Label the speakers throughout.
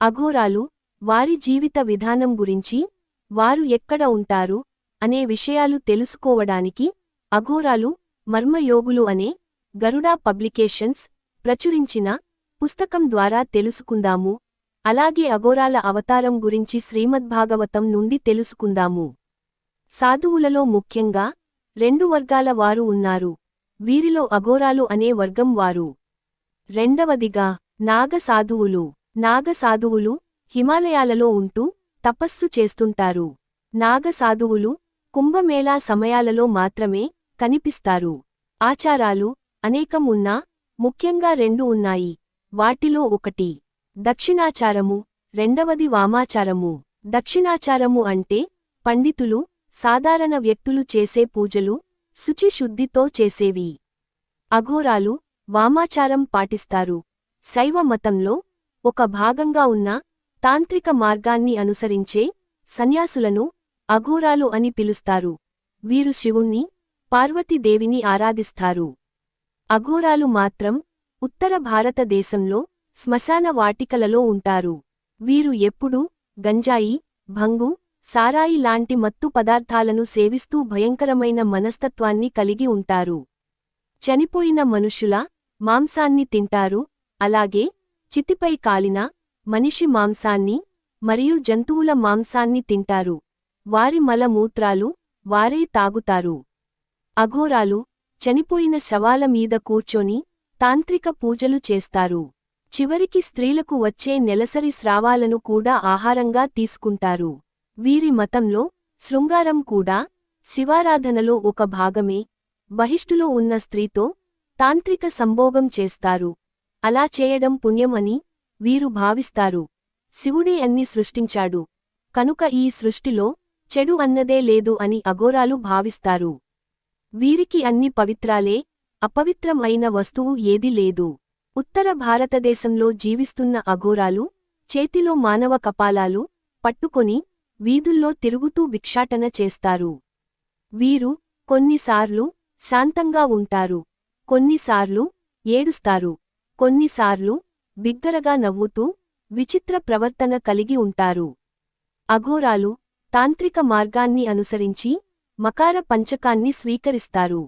Speaker 1: అఘోరాలు వారి జీవిత విధానం గురించి వారు ఎక్కడ ఉంటారు అనే విషయాలు తెలుసుకోవడానికి అఘోరాలు మర్మయోగులు అనే గరుడా పబ్లికేషన్స్ ప్రచురించిన పుస్తకం ద్వారా తెలుసుకుందాము. అలాగే అఘోరాల అవతారం గురించి శ్రీమద్భాగవతం నుండి తెలుసుకుందాము. సాధువులలో ముఖ్యంగా రెండు వర్గాల వారు ఉన్నారు. వీరిలో అఘోరాలు అనే వర్గం వారు. రెండవదిగా నాగ సాధువులు. నాగ సాధువులు హిమాలయాలలో ఉంటూ తపస్సు చేస్తుంటారు. నాగ సాధువులు కుంభమేళా సమయాలలో మాత్రమే కనిపిస్తారు. ఆచారాలు అనేకం ఉన్నా ముఖ్యంగా రెండు ఉన్నాయి. వాటిలో ఒకటి దక్షిణాచారము. రెండవది వామాచారము. దక్షిణాచారము అంటే పండితులు సాధారణ వ్యక్తులు చేసే పూజలు శుచి శుద్ధితో చేసేవి. అఘోరాలు వామాచారం పాటిస్తారు. శైవ మతంలో ఒక భాగంగా ఉన్న తాంత్రిక మార్గాన్ని అనుసరించే సన్యాసులను అఘోరాలు అని పిలుస్తారు. వీరు శివుణ్ణి పార్వతీదేవిని ఆరాధిస్తారు. అఘోరాలు మాత్రం ఉత్తర భారతదేశంలో శ్మశాన వాటికలలో ఉంటారు. వీరు ఎప్పుడూ గంజాయి భంగు సారాయి లాంటి మత్తు పదార్థాలను సేవిస్తూ భయంకరమైన మనస్తత్వాన్ని కలిగి ఉంటారు. చనిపోయిన మనుషుల మాంసాన్ని తింటారు. అలాగే చితిపై కాలిన మనిషి మాంసాన్ని మరియు జంతువుల మాంసాన్ని తింటారు. వారి మలమూత్రాలు వారే తాగుతారు. అఘోరాలు చనిపోయిన శవాల మీద కూర్చొని తాంత్రిక పూజలు చేస్తారు. చివరికి స్త్రీలకు వచ్చే నెలసరి స్రావాలను కూడా ఆహారంగా తీసుకుంటారు. వీరి మతంలో శృంగారం కూడా శివారాధనలో ఒక భాగమే. బహిష్టులో ఉన్న స్త్రీతో తాంత్రిక సంభోగం చేస్తారు. అలా చేయడం పుణ్యం అని వీరు భావిస్తారు. శివుడే అన్ని సృష్టించాడు. కనుక ఈ సృష్టిలో చెడు అన్నదే లేదు అని అఘోరాలు భావిస్తారు. వీరికి అన్ని పవిత్రాలే అపవిత్రమైన వస్తువు ఏదీ లేదు. ఉత్తర భారతదేశంలో జీవిస్తున్న అఘోరాలు చేతిలో మానవ కపాలాలు పట్టుకొని వీధుల్లో తిరుగుతూ భిక్షాటన చేస్తారు. వీరు కొన్నిసార్లు శాంతంగా ఉంటారు కొన్నిసార్లు ఏడుస్తారు. కొన్నిసార్లు బిగ్గరగా నవ్వుతూ విచిత్ర ప్రవర్తన కలిగి ఉంటారు. అఘోరాలు తాంత్రిక మార్గాన్ని అనుసరించి మకార పంచకాన్ని స్వీకరిస్తారు.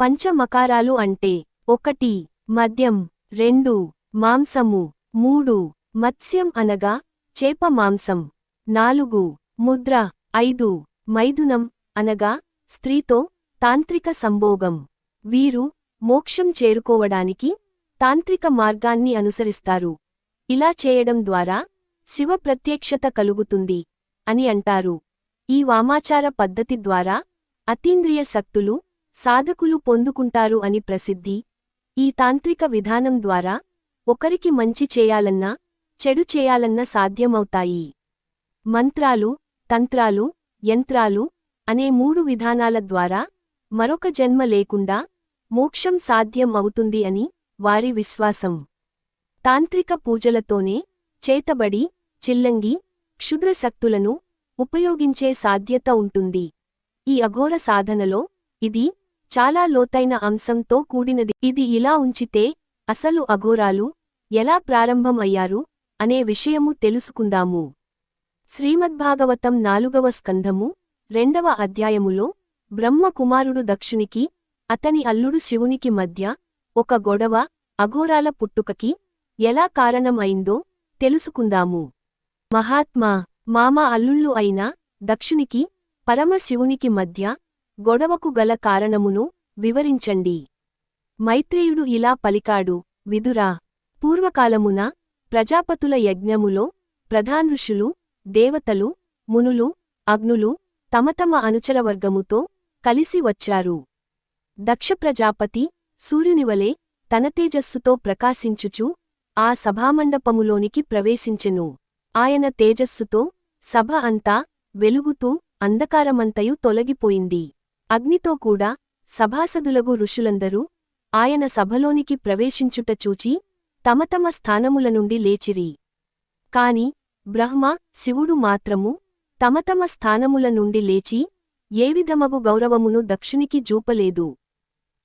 Speaker 1: పంచమకారాలు అంటే ఒకటి మద్యం రెండు మాంసము మూడు మత్స్యం అనగా చేప మాంసం నాలుగు ముద్ర ఐదు మైథునం అనగా స్త్రీతో తాంత్రిక సంభోగం. వీరు మోక్షం చేరుకోవడానికి తాంత్రిక మార్గాన్ని అనుసరిస్తారు. ఇలా చేయడం ద్వారా శివ ప్రత్యక్షత కలుగుతుంది అని అంటారు. ఈ వామాచార పద్ధతి ద్వారా అతీంద్రియ శక్తులు సాధకులు పొందుకుంటారు అని ప్రసిద్ధి. ఈ తాంత్రిక విధానం ద్వారా ఒకరికి మంచి చేయాలన్నా చెడు చేయాలన్నా సాధ్యమవుతాయి. మంత్రాలు తంత్రాలు యంత్రాలు అనే మూడు విధానాల ద్వారా మరొక జన్మ లేకుండా మోక్షం సాధ్యం అవుతుంది అని వారి విశ్వాసం. తాంత్రిక పూజలతోనే చేతబడి చిల్లంగి క్షుద్రశక్తులను ఉపయోగించే సాధ్యత ఉంటుంది. ఈ అఘోర సాధనలో ఇది చాలా లోతైన అంశంతో కూడినది. ఇది ఇలా ఉంచితే అసలు అఘోరాలు ఎలా ప్రారంభం అయ్యారు అనే విషయము తెలుసుకుందాము. శ్రీమద్భాగవతం నాలుగవ స్కంధము రెండవ అధ్యాయములో బ్రహ్మకుమారుడు దక్షునికి అతని అల్లుడు శివునికి మధ్య ఒక గొడవ అఘోరాల పుట్టుకకి ఎలా కారణం అయిందో తెలుసుకుందాము. మహాత్మా మామ అల్లుళ్ళు అయిన దక్షునికి పరమశివునికి మధ్య గొడవకు గల కారణమును వివరించండి. మైత్రేయుడు ఇలా పలికాడు విదురా పూర్వకాలమున ప్రజాపతుల యజ్ఞములో ప్రధానృషులు దేవతలు మునులు అగ్నులు తమ తమ అనుచరవర్గముతో కలిసి వచ్చారు. దక్ష ప్రజాపతి సూర్యునివలే తన తేజస్సుతో ప్రకాశించుచు ఆ సభామండపములోనికి ప్రవేశించెను. ఆయన తేజస్సుతో సభ అంతా వెలుగుతూ అంధకారమంతయు తొలగిపోయింది. అగ్నితో కూడా సభాసదులగు ఋషులందరూ ఆయన సభలోనికి ప్రవేశించుట చూచి తమ తమ స్థానముల నుండి లేచిరి. కాని బ్రహ్మ శివుడు మాత్రము తమ తమ స్థానముల నుండి లేచి ఏ విధమగు గౌరవమును దక్షునికి జూపలేదు.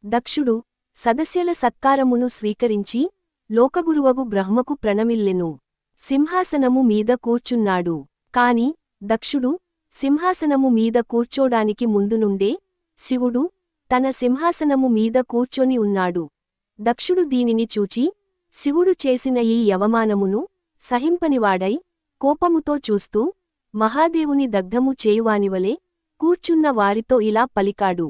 Speaker 1: దక్షుడు సదస్యల సత్కారమును స్వీకరించి లోకగురువగు బ్రహ్మకు ప్రణమిల్లెను. సింహాసనము మీద కూర్చున్నాడు. కాని దక్షుడు సింహాసనము మీద కూర్చోడానికి ముందునుండే శివుడు తన సింహాసనము మీద కూర్చొని ఉన్నాడు. దక్షుడు దీనిని చూచి శివుడు చేసిన ఈ యవమానమును సహింపనివాడై కోపముతో చూస్తూ మహాదేవుని దగ్ధము చేయువానివలే కూర్చున్న వారితో ఇలా పలికాడు.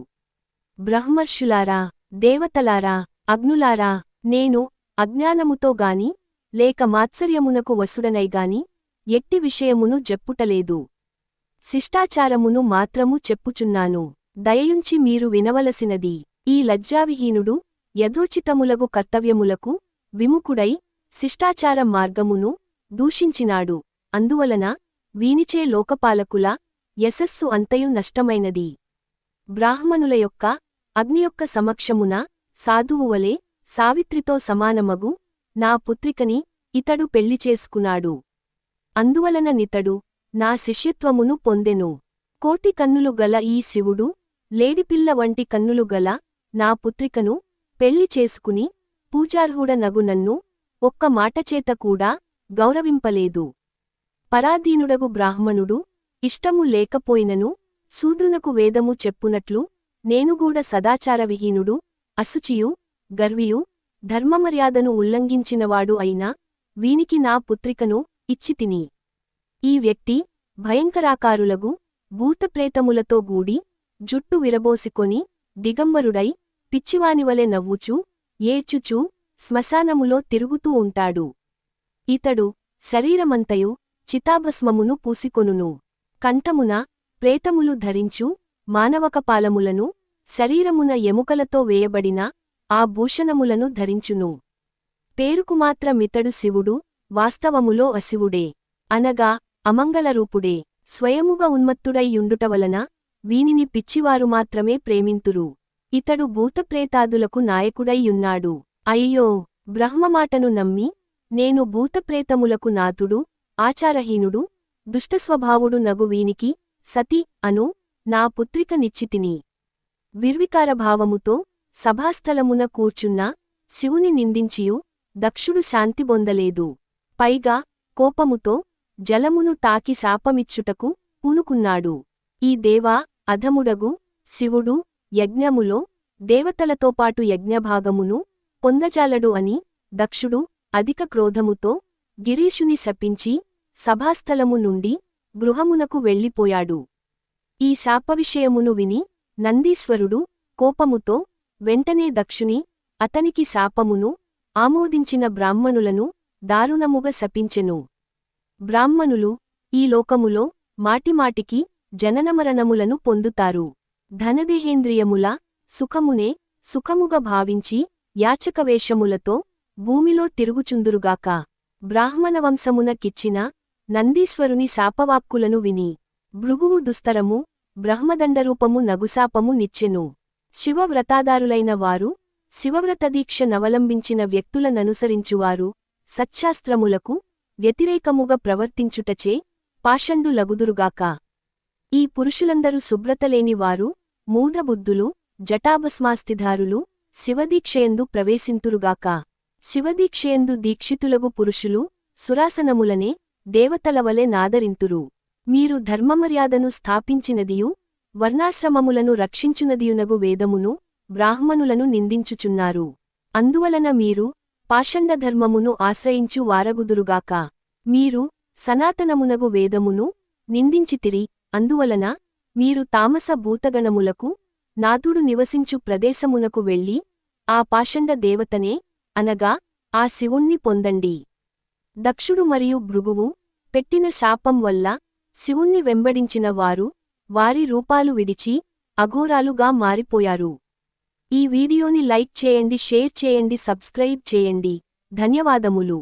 Speaker 1: బ్రహ్మర్షులారా దేవతలారా అగ్నులారా నేను అజ్ఞానముతో గాని లేక మాత్సర్యమునకు వసుడనైగాని ఎట్టి విషయమును జెప్పుటలేదు. శిష్టాచారమును మాత్రము చెప్పుచున్నాను. దయయుంచి మీరు వినవలసినది ఈ లజ్జావిహీనుడు యథోచితములగు కర్తవ్యములకు విముఖుడై శిష్టాచార మార్గమును దూషించినాడు. అందువలన వీనిచే లోకపాలకుల యశస్సు అంతయు నష్టమైనది. బ్రాహ్మణుల యొక్క అగ్ని యొక్క సమక్షమున సాధువువలే సావిత్రితో సమానమగు నా పుత్రికని ఇతడు పెళ్ళి చేసుకున్నాడు. అందువలన నితడు నా శిష్యత్వమును పొందెను. కోతి కన్నులు గల ఈ శివుడు లేడిపిల్ల వంటి కన్నులు గల నా పుత్రికను పెళ్ళి చేసుకుని పూజార్హుడనగు నన్ను ఒక్క మాటచేత కూడా గౌరవింపలేదు. పరాధీనుడగు బ్రాహ్మణుడు ఇష్టము లేకపోయినను శూద్రునకు వేదము చెప్పునట్లు నేనుగూడ సదాచారవిహీనుడు అశుచియు గర్వియు ధర్మమర్యాదను ఉల్లంఘించినవాడు అయినా వీనికి నా పుత్రికను ఇచ్చితిని ఈ వ్యక్తి భయంకరాకారులగు భూతప్రేతములతో గూడి జుట్టు విరబోసికొని దిగంబరుడై పిచ్చివానివలె నవ్వుచూ ఏడ్చుచూ శ్మశానములో తిరుగుతూ ఉంటాడు. ఇతడు శరీరమంతయు చితాభస్మమును పూసికొనును. కంఠమున ప్రేతములు ధరించు మానవకపాలములను శరీరమున ఎముకలతో వేయబడిన ఆ భూషణములను ధరించును. పేరుకుమాత్రమితడు శివుడు వాస్తవములో అశివుడే. అనగా అమంగళరూపుడే. స్వయముగా ఉన్మత్తుడై యుండుటవలన వీనిని పిచ్చివారు మాత్రమే ప్రేమింతురు. ఇతడు భూతప్రేతాదులకు నాయకుడైయున్నాడు అయ్యో! బ్రహ్మమాటను నమ్మి నేను భూతప్రేతములకు నాతుడు ఆచారహీనుడు దుష్టస్వభావుడు నగు వీనికి సతి అను నా పుత్రిక నిచ్చితిని విర్వికారభావముతో సభాస్థలమున కూర్చున్న శివుని నిందించియు దక్షుడు శాంతి పొందలేదు పైగా కోపముతో జలమును తాకి శాపమిచ్చుటకు పూనుకున్నాడు. ఈ దేవా అధముడగు శివుడు యజ్ఞములో దేవతలతోపాటు యజ్ఞభాగమును పొందజాలడు అని దక్షుడు అధిక క్రోధముతో గిరీషుని శపించి సభాస్థలము నుండి గృహమునకు వెళ్ళిపోయాడు. ఈ శాపవిషయమును విని నందీశ్వరుడు కోపముతో వెంటనే దక్షుని అతనికి శాపమును ఆమోదించిన బ్రాహ్మణులను దారుణముగ శపించెను. బ్రాహ్మణులు ఈ లోకములో మాటిమాటికి జననమరణములను పొందుతారు. ధనదేహేంద్రియముల సుఖమునే సుఖముగా భావించి యాచకవేషములతో భూమిలో తిరుగుచుందురుగాక. బ్రాహ్మణవంశమున కిచ్చిన నందీశ్వరుని శాపవాక్కులను విని భృగువు దుస్తరము బ్రహ్మదండరూపము నగుశాపము నిచ్చెను. శివవ్రతాదారులైన వారు శివవ్రతదీక్ష నవలంబించిన వ్యక్తులననుసరించువారు సత్శాస్త్రములకు వ్యతిరేకముగా ప్రవర్తించుటచే పాషండు లగుదురుగాక ఈ పురుషులందరూ శుభ్రతలేనివారు మూఢబుద్ధులు జటాభస్మాస్తిధారులు శివదీక్షయందు ప్రవేశింతురుగాక. శివదీక్షయందు దీక్షితులగు పురుషులు సురాసనములనే దేవతలవలే నాదరింతురు. మీరు ధర్మమర్యాదను స్థాపించినదియు వర్ణాశ్రమములను రక్షించునదియునగు వేదమును బ్రాహ్మణులను నిందించుచున్నారు. అందువలన మీరు పాషండధర్మమును ఆశ్రయించు వారగుదురుగాక. మీరు సనాతనమునగు వేదమును నిందించితిరి అందువలన మీరు తామస భూతగణములకు నాథుడు నివసించు ప్రదేశమునకు వెళ్ళి ఆ పాషండ దేవతనే అనగా ఆ శివుణ్ణి పొందండి. దక్షుడు మరియు భృగువు పెట్టిన శాపం వల్ల శివుణ్ణి వెంబడించిన వారు వారి రూపాలు విడిచి అఘోరాలుగా మారిపోయారు. ఈ వీడియోని లైక్ చేయండి షేర్ చేయండి సబ్స్క్రైబ్ చేయండి. ధన్యవాదములు.